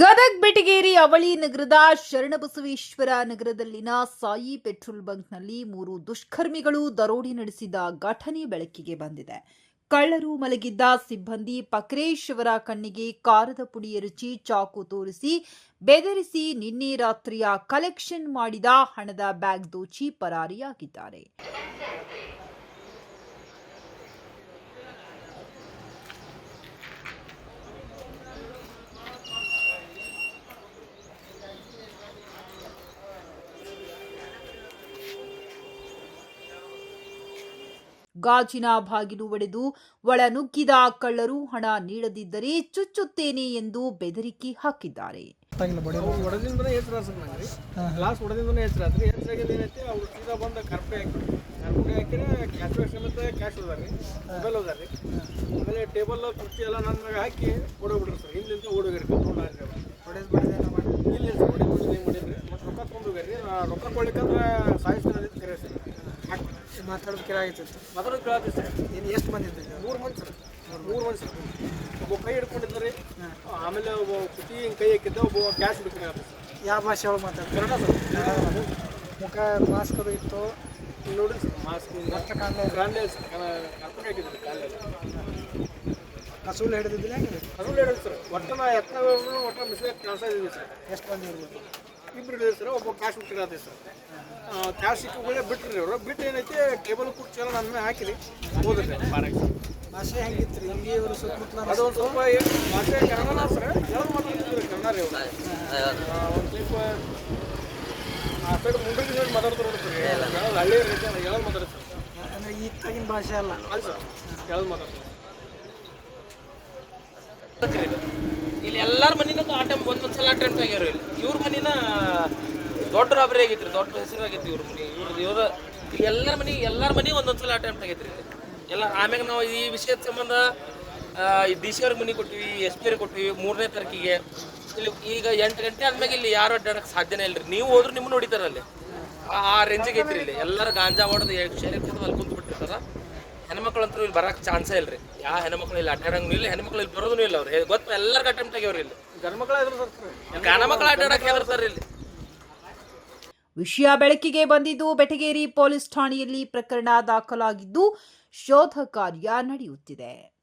ಗದಗ್ ಬೆಟಗೇರಿ ಅವಳಿ ನಗರದ ಶರಣಬಸವೇಶ್ವರ ನಗರದಲ್ಲಿನ ಸಾಯಿ ಪೆಟ್ರೋಲ್ ಬಂಕ್ನಲ್ಲಿ ಮೂರು ದುಷ್ಕರ್ಮಿಗಳು ದರೋಡೆ ನಡೆಸಿದ ಘಟನೆ ಬೆಳಕಿಗೆ ಬಂದಿದೆ. ಕಳ್ಳರು ಮಲಗಿದ್ದ ಸಿಬ್ಬಂದಿ ಪಕ್ರೇಶ್ ಅವರ ಕಣ್ಣಿಗೆ ಕಾರದ ಪುಡಿ ಎರಚಿ ಚಾಕು ತೋರಿಸಿ ಬೆದರಿಸಿ ನಿನ್ನೆ ರಾತ್ರಿಯ ಕಲೆಕ್ಷನ್ ಮಾಡಿದ ಹಣದ ಬ್ಯಾಗ್ ದೋಚಿ ಪರಾರಿಯಾಗಿದ್ದಾರೆ. ಗಾಜಿನ ಬಾಗಿಲು ಒಡೆದು ಒಳ ನುಗ್ಗಿದ ಕಳ್ಳರು ಹಣ ನೀಡದಿದ್ದರೆ ಚುಚ್ಚುತ್ತೇನೆ ಎಂದು ಬೆದರಿಕೆ ಹಾಕಿದ್ದಾರೆ. ಹೊಡೆದಿಂದನೇ ಹೆಸರು ಸರ್ ನಂಗೆ ಹೊಡೆದಿಂದನೇ ಹೆಸರಾಗಿದ್ದು ಏನೈತಿ? ಅವ್ರು ಸೀದಾ ಬಂದ ಕರ್ಪೆ ಹಾಕಿ ಕರ್ಪೆ ಹಾಕಿದ್ರೆ ಕ್ಯಾಶ್ ಬ್ಯಾಕ್ ಸಮೇತ ಕ್ಯಾಶ್ ಮೊಬೈಲ್ ಆಮೇಲೆ ಟೇಬಲ್ ಕುರ್ಚಿ ಎಲ್ಲ ನನ್ನ ಮ್ಯಾಗ ಹಾಕಿ ಓಡೋಗ್ಬಿಡ್ರಿ ಸರ್. ಹಿಂದಿಂದ ಓಡೋಗಿರಿ ಕರ್ಕೊಂಡು ಹೊಡೆದ್ ಬಡಿದೇನ ಮಾಡಿ ಇಲ್ಲ ಹೊಡೆದು ಮಾಡಿದ್ರಿ. ಮತ್ತು ರೊಕ್ಕ ತೊಗೊಂಡು ಹೋಗ್ಯಾರ ರೊಕ್ಕ ಕೊಡ್ಲಿಕ್ಕಂದ್ರೆ ಸಾಯಿಸ್ತಾರೆ ಸರ್. ಮಾತಾಡೋದು ಕೆಲ ಮಾತಾಡೋದು ಸರ್. ಏನು ಎಷ್ಟು ಮಂದಿ? ಮೂರು ಮಂದಿ ಸರ್. ಮೂರು ಮಂದಿ. ಸರ್. ಒಬ್ಬ ಕೈ ಹಿಡ್ಕೊಂಡಿದ್ದ ರೀ ಆಮೇಲೆ ಒಬ್ಬ ಕುಟಿ ಹಿಂಗೆ ಕೈ ಹಾಕಿದ್ದ ಒಬ್ಬ ಕ್ಯಾಶ್ ಬಿಡ್ತಾರೆ ಯಾವ ಭಾಷೆ ಒಳಗೆ ಮಾತಾಡ್ತಾರೆ? ಕನ್ನಡ ಸರ್. ಮುಖ ಮಾಸ್ಕ್ ಅದು ಇತ್ತು. ನೋಡಿ ಸರ್ ಮಾಸ್ಕ್ ಇಲ್ಲ. ಕಾಲೇ ಕರ್ಕೊಂಡು ಹಾಕಿದ್ರು ಕಾಲೇ ಕಸೂಲ್ ಹಿಡಿದಿದ್ದಿಲ್ಲ ಹೆಂಗೆ ಹಿಡಿದ್ರು ಸರ್. ಒಟ್ಟು ನಾ ಎತ್ತ ಒಟ್ಟು ಮಿಸ್ಬೇಕು ಕೆಲಸ ಇದೀವಿ ಸರ್ ಎಷ್ಟು ಬಂದಿರ್ಬೋದು ಇಬ್ರು ಹೇಳಿದ್ರು ಸರ್ ಒಬ್ಬ ಕ್ಯಾಶ್ ಬಿಟ್ಟಿರೋದೇ ಸರ್. ಕ್ಯಾಶ್ ಸಿಕ್ಕುಗಳೇ ಬಿಟ್ರಿ ಅವರು. ಬಿಟ್ಟು ಏನೈತಿ ಟೇಬಲ್ ಕುರ್ಚಿ ಎಲ್ಲ ನನ್ನ ಹಾಕಿರಿ. ಹೋದ್ರಿ. ಭಾಷೆ ಹೆಂಗಿತ್ತು ರೀ ಹಿಂಗೆ ಇವರು ಸುತ್ತಮುತ್ತಲ ಅದು ಒಂದು ಸ್ವಲ್ಪ ಭಾಷೆ ಕನ್ನಡ ಸರ್. ಎಲ್ಲ ಮಾತಾಡ್ತಿದ್ರು ಕನ್ನಡ ರೀ ಇವರು ಒಂದು ಸ್ವಲ್ಪ ಆ ಸೈಡ್ ಮುಂದಕ್ಕೆ ಸೈಡ್ ಮಾತಾಡ್ತಾರೆ ನೋಡಿ ಸರ್. ಹೇಳೋದು ಹಳ್ಳಿ ರೀತಿ ಎಲ್ಲ ಮಾತಾಡ್ತಾರೆ ಸರ್? ಅಂದರೆ ಈ ತಾಗಿನ ಭಾಷೆ ಅಲ್ಲ. ಅಲ್ಲ ಸರ್ ಎಲ್ಲ ಮಾತಾಡ್ತಾರೆ? ಇಲ್ಲಿ ಎಲ್ಲಾರ ಮನಿನ ಒಂದೊಂದು ಒಂದೊಂದ್ಸಲ ಅಟೆಂಪ್ಟ್ ಆಗ್ಯಾರ ಇಲ್ಲಿ ಇವ್ರ ಮನಿನ ದೊಡ್ಡ ರಾಬರಿ ಆಗೈತ್ರಿ, ದೊಡ್ಡ ಹೆಸರಾಗೈತಿ ಇವ್ರ ಮನಿ. ಇವ್ರ ಇವ್ರ ಎಲ್ಲರ ಮನೆ, ಎಲ್ಲಾರ ಮನಿ ಒಂದೊಂದ್ಸಲ ಅಟೆಂಪ್ಟ್ ಆಗೈತ್ರಿ. ಎಲ್ಲ ಆಮ್ಯಾಗ ನಾವು ಈ ವಿಷಯದ ಸಂಬಂಧ ಡಿ ಸಿ ಅವ್ರಿಗೆ ಮನಿ ಕೊಟ್ಟಿವಿ ಎಸ್ ಪಿ ಅವ್ರಿಗೆ ಕೊಟ್ಟಿವಿ ಮೂರನೇ ತಾರೀಕಿಗೆ. ಇಲ್ಲಿ ಈಗ ಎಂಟು ಗಂಟೆ ಆದ್ಮ್ಯಾಗ ಇಲ್ಲಿ ಯಾರು ಅಡ್ಡಾಡಕ್ಕೆ ಸಾಧ್ಯನೇ ಇಲ್ರಿ. ನೀವು ಹೋದ್ರೆ ನಿಮ್ಮ ನೋಡಿತಾರಲ್ಲಿ ಆ- ರೇಂಜಿಗೆ ಐತ್ರಿ ಇಲ್ಲಿ. ಎಲ್ಲರೂ ಗಾಂಜಾ ಹೊಡೆದು ಶೇರಿ ಕುಡ್ದು ಅಲ್ಲಿ ಕುಂತು ಬಿಟ್ಟಿರ್ತಾರ. ಹೆಣ್ಮಕ್ಳು ಅಂತೂ ಇಲ್ಲಿ ಬರಕ್ಕೆ ಚಾನ್ಸೇ ಇಲ್ರಿ. ಯಾವ ಹೆಣ್ಮಕ್ಳು ಇಲ್ಲಿ ಅಡ್ಡಾಡಂಗೂ ಇಲ್ಲ, ಹೆಣ್ಮಕ್ಳು ಇಲ್ಲಿ ಬರೋದೂ ಇಲ್ಲ ಅವ್ರು. ಗೊತ್ತ? ಎಲ್ಲರಿಗೂ ಅಟೆಂಪ್ಟ್ ಆಗ್ಯವ್ರಿ ಇಲ್ಲಿ. ವಿಷಯ ಬೆಳಕಿಗೆ ಬಂದಿದ್ದು ಬೆಟಗೇರಿ ಪೊಲೀಸ್ ಠಾಣೆಯಲ್ಲಿ ಪ್ರಕರಣ ದಾಖಲಾಗಿದ್ದು ಶೋಧ ಕಾರ್ಯ ನಡೆಯುತ್ತಿದೆ.